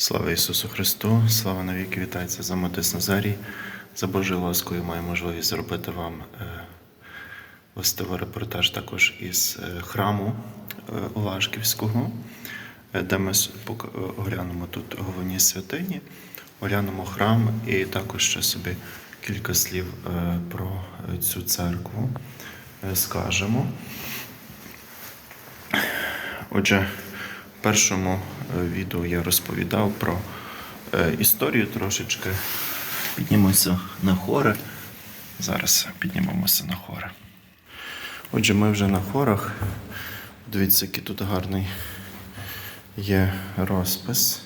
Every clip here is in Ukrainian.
Слава Ісусу Христу, слава навіки вітається за Матис Назарій. За Божою ласкою маю можливість зробити вам е, властивий репортаж також із е, храму е, Олашківського, де ми оглянемо тут головні святині, оглянемо храм і також ще собі кілька слів про цю церкву скажемо. Отже, в першому відео я розповідав про е, історію трошечки. Піднімемося на хори. Зараз піднімемося на хори. Отже, ми вже на хорах. Дивіться, який тут гарний є розпис.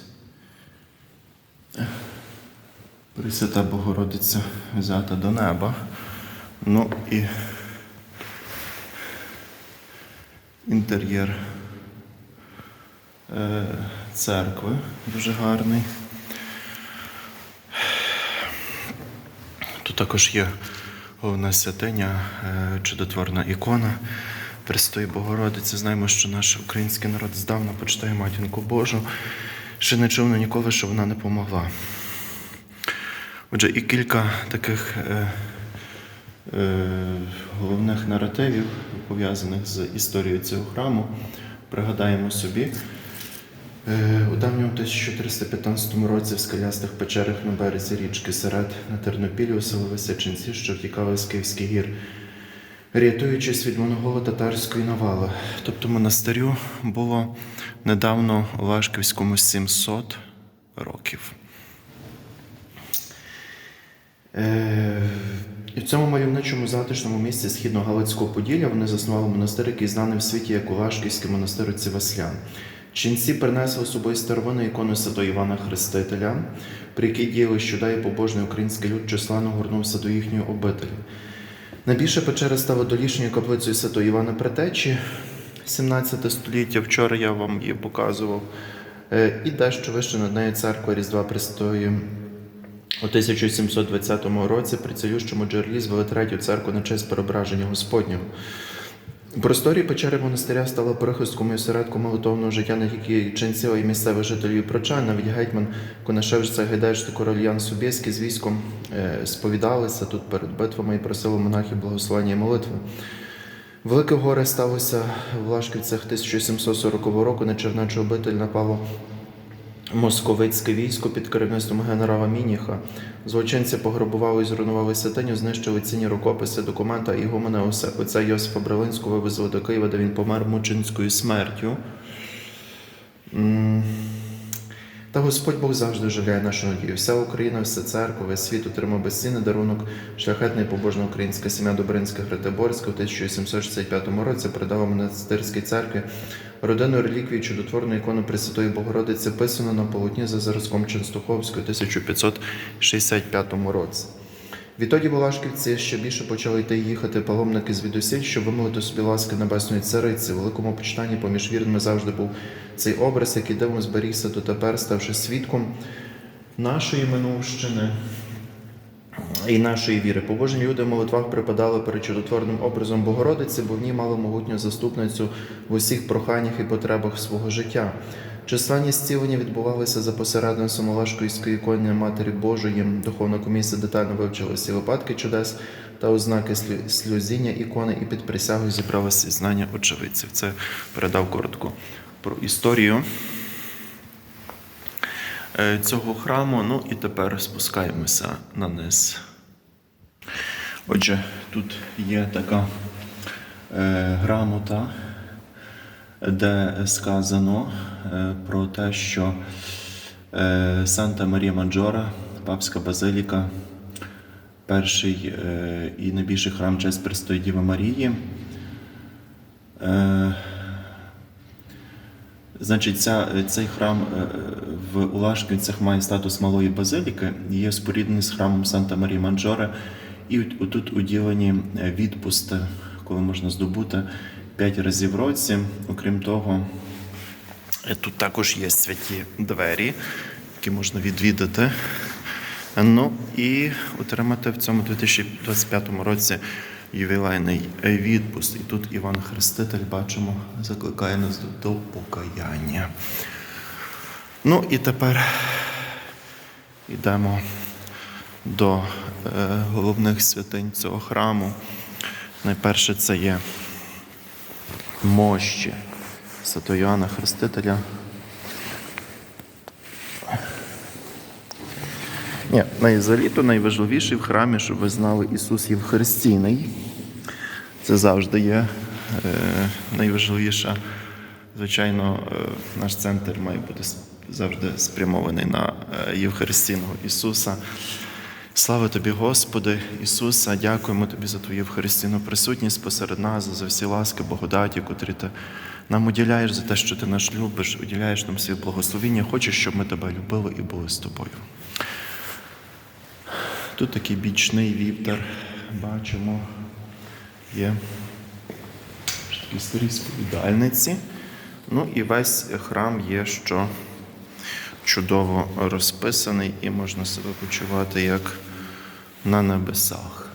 Пресвята Богородиця взята до неба. Ну і інтер'єр е, церкви дуже гарний. Тут також є головна святиня, е, чудотворна ікона Престої Богородиці. Знаємо, що наш український народ здавна почитає матінку Божу. Ще не чув ніколи, що вона не помогла. Отже, і кілька таких е, е, головних наративів, пов'язаних з історією цього храму, пригадаємо собі. Е, У давньому 1315 році в скелястих печерах на березі річки Серед на Тернопілі оселилися ченці, що втікали з Київських гір, рятуючись від монголо-татарської навали. Тобто монастирю було недавно у Лашківському 700 років. Е, І в цьому мальовничому затишному місці східного Галицького Поділля вони заснували монастир, який знаний в світі як Улашківський монастир Васлян. Ченці принесли з собою старовину ікону святого Івана Хрестителя, при якій діяли щода і побожний український люд численно горнувся до їхньої обителі. Найбільша печера стала долішньою каплицею святого Івана Претечі, 17 століття. Вчора я вам її показував. Е, І дещо вище над нею церква Різдва Престої у 1720 році при цілющому джерелі звели третю церкву на честь переображення Господнього. Просторі печери монастиря стала прихистком і осередком молитовного життя не тільки ченців, а й місцевих жителів прочан. Навіть гетьман Конашевич Гайдаш та король Ян Собєський з військом е, сповідалися тут перед битвами і просили монахів благословення і молитви. Велике горе сталося в Лашківцях 1740 року. На Чернечу обитель напало московицьке військо під керівництвом генерала Мініха. Злочинці пограбували і зруйнували святиню, знищили цінні рукописи, документа і гумана Оця Йосифа Брилинського вивезли до Києва, де він помер мучинською смертю. Та Господь Бог завжди оживляє нашу надію. Вся Україна, вся церква, весь світ отримав безцінний дарунок. Шляхетна і побожна українська сім'я Добринських Ретиборська у 1765 році передала монастирській церкві родину реліквії чудотворну ікону Пресвятої Богородиці, писану на полотні за зразком Ченстуховської у 1565 році. Відтоді Балашківці ще більше почали йти їхати паломники звідусіль, щоб вимолити собі ласки небесної цариці. В великому почитанні поміж вірними завжди був цей образ, який дивом зберігся дотепер, ставши свідком нашої минувщини і нашої віри. Побожні люди в молитвах припадали перед чудотворним образом Богородиці, бо в ній мали могутню заступницю в усіх проханнях і потребах свого життя. Численні зцілення відбувалися за посередництвом Олешківської ікони Матері Божої. Духовна комісія детально вивчила всі випадки чудес та ознаки сльозіння ікони і під присягою зібралися знання очевидців. Це передав коротко про історію е, цього храму. Ну і тепер спускаємося на низ. Отже, тут є така е, грамота, де сказано е, про те, що е, Санта Марія Маджора, Папська Базиліка, перший е, і найбільший храм честь Престої Діви Марії. Е, Значить, ця, цей храм е, в Улашківцях має статус малої базиліки, є споріднений з храмом Санта Марії Манджоре. І тут уділені е, відпусти, коли можна здобути 5 разів в році. Окрім того, е, тут також є святі двері, які можна відвідати. Ну і отримати в цьому 2025 році ювілейний відпуск. І тут Іван Хреститель, бачимо, закликає нас до, покаяння. Ну і тепер йдемо до е, головних святинь цього храму. Найперше це є мощі Святого Йоанна Хрестителя. Ні, взагалі то найважливіший в храмі, щоб ви знали, Ісус Євхаристійний. Це завжди є е, найважливіше. Звичайно, е, наш центр має бути завжди спрямований на е, Євхаристійного Ісуса. Слава тобі, Господи, Ісуса, дякуємо Тобі за Твою Євхаристійну присутність посеред нас, за всі ласки, благодаті, котрі ти нам уділяєш за те, що ти нас любиш, уділяєш нам свій благословіння. Хочеш, щоб ми тебе любили і були з тобою. Тут такий бічний вівтар, бачимо, є такі старі сповідальниці. Ну і весь храм є, що чудово розписаний і можна себе почувати як на небесах.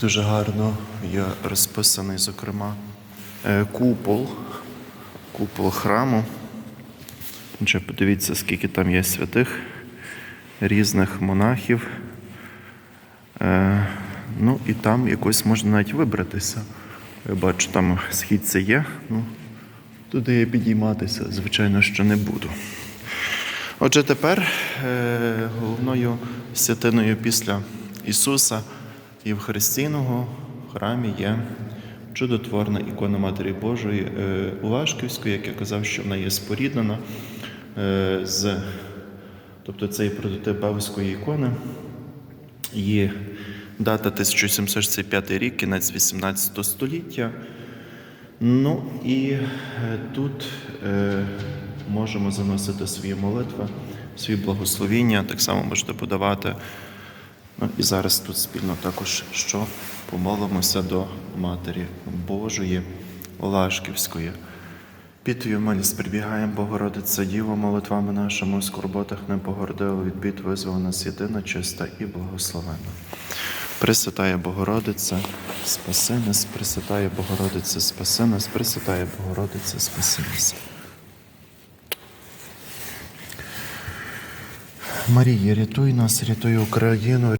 Дуже гарно є розписаний, зокрема, е, купол, купол храму. Подивіться, скільки там є святих, різних монахів. Е, ну і там якось можна навіть вибратися. Я бачу, там східці є. Ну, туди я підійматися, звичайно, що не буду. Отже, тепер е, головною святиною після Ісуса Євхаристійного в храмі є чудотворна ікона Матері Божої е, Улашківської, як я казав, що вона є споріднена е, з, тобто це прототип Бавської ікони. Її дата 1765 рік, кінець 18 століття. Ну і е, тут е, можемо заносити свої молитви, свої благословіння, так само можете подавати. Ну і зараз тут спільно також що помолимося до Матері Божої Олашківської. Під твою милість прибігаємо, Богородиця Діво, молитвами нашими у скорботах не погордила від бід, визвала нас єдина, чиста і благословена. Пресвятає Богородиця, спаси нас, Пресвятає Богородиця, спаси нас, Пресвятає Богородиця, спаси нас. Марія, рятуй нас, рятуй Україну.